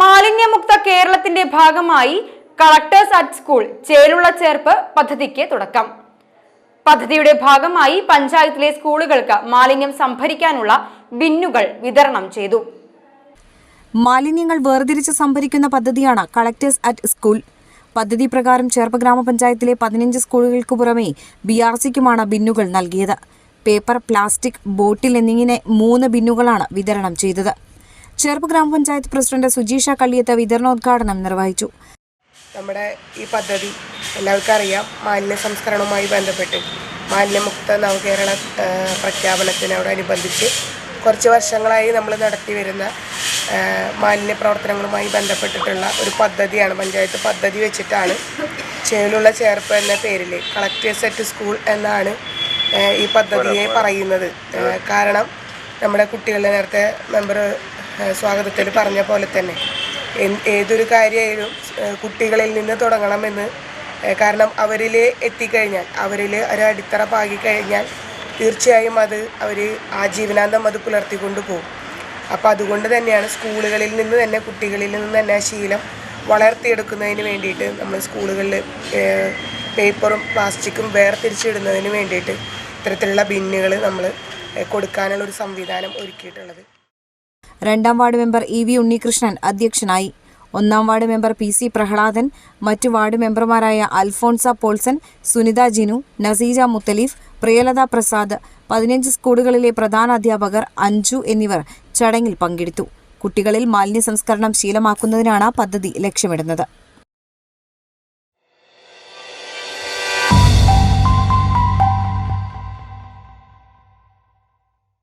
മാലിന്യമുക്ത കേരളത്തിന്റെ ഭാഗമായി കളക്ടേഴ്സ് അറ്റ് സ്കൂൾ ചേലുള്ള ചേർപ്പ് പദ്ധതിക്ക് തുടക്കം. പദ്ധതിയുടെ ഭാഗമായി പഞ്ചായത്തിലെ സ്കൂളുകൾക്ക് മാലിന്യം സംഭരിക്കാനുള്ള ബിന്നുകൾ വിതരണം ചെയ്തു. മാലിന്യങ്ങൾ വേർതിരിച്ച് സംഭരിക്കുന്ന പദ്ധതിയാണ് കളക്ടേഴ്സ് അറ്റ് സ്കൂൾ. പദ്ധതി പ്രകാരം ചേർപ്പ് ഗ്രാമപഞ്ചായത്തിലെ പതിനഞ്ച് സ്കൂളുകൾക്ക് പുറമെ ബി ആർ സിക്കുമാണ് ബിന്നുകൾ നൽകിയത്. പേപ്പർ പ്ലാസ്റ്റിക് ബോട്ടിൽ എന്നിങ്ങനെ മൂന്ന് ബിന്നുകളാണ് വിതരണം ചെയ്തത്. ചേർപ്പ് ഗ്രാമപഞ്ചായത്ത് പ്രസിഡന്റ് സുജീഷ കള്ളിയത്ത് വിതരണോദ്ഘാടനം നിർവഹിച്ചു. നമ്മുടെ ഈ പദ്ധതി എല്ലാവർക്കും അറിയാം. മാലിന്യ സംസ്കരണവുമായി ബന്ധപ്പെട്ട് മാലിന്യമുക്ത നവകേരള പ്രഖ്യാപനത്തിനോടനുബന്ധിച്ച് കുറച്ച് വർഷങ്ങളായി നമ്മൾ നടത്തി വരുന്ന മാലിന്യ പ്രവർത്തനങ്ങളുമായി ബന്ധപ്പെട്ടിട്ടുള്ള ഒരു പദ്ധതിയാണ് പഞ്ചായത്ത് പദ്ധതി വെച്ചിട്ടാണ് ചേലുള്ള ചേർപ്പ് എന്ന പേരിൽ കളക്ടേഴ്സ് അറ്റ് സ്കൂൾ എന്നാണ് ഈ പദ്ധതിയെ പറയുന്നത്. കാരണം നമ്മുടെ കുട്ടികളുടെ നേരത്തെ മെമ്പർ സ്വാഗതത്തിൽ പറഞ്ഞ പോലെ തന്നെ. ഏതൊരു കാര്യമായാലും കുട്ടികളിൽ നിന്ന് തുടങ്ങണമെന്ന് കാരണം അവരിൽ എത്തിക്കഴിഞ്ഞാൽ അവരിൽ ഒരു അടിത്തറ പാകിക്കഴിഞ്ഞാൽ തീർച്ചയായും അത് അവർ ആജീവനാന്തം അത് പുലർത്തിക്കൊണ്ട് പോകും. അപ്പോൾ അതുകൊണ്ട് തന്നെയാണ് സ്കൂളുകളിൽ നിന്ന് തന്നെ കുട്ടികളിൽ നിന്ന് തന്നെ ശീലം വളർത്തിയെടുക്കുന്നതിന് വേണ്ടിയിട്ട് നമ്മൾ സ്കൂളുകളിൽ പേപ്പറും പ്ലാസ്റ്റിക്കും വേർതിരിച്ചിടുന്നതിന് വേണ്ടിയിട്ട് ഇത്തരത്തിലുള്ള ബിന്നുകൾ നമ്മൾ കൊടുക്കാനുള്ള ഒരു സംവിധാനം ഒരുക്കിയിട്ടുള്ളത്. രണ്ടാം ward member E V Unnikrishnan അധ്യക്ഷനായി. ഒന്നാം ward member P C Prahladan മറ്റു വാർഡ് മെമ്പർമാരായ അൽഫോൺസ പോൾസൺ സുനിത ജിനു നസീജ മുത്തലീഫ് പ്രിയലത പ്രസാദ് പതിനഞ്ച് സ്കൂളുകളിലെ പ്രധാന അധ്യാപകർ അഞ്ജു എന്നിവർ ചടങ്ങിൽ പങ്കെടുത്തു. കുട്ടികളിൽ മാലിന്യ സംസ്കരണം ശീലമാക്കുന്നതിനാണ് പദ്ധതി ലക്ഷ്യമിടുന്നത്.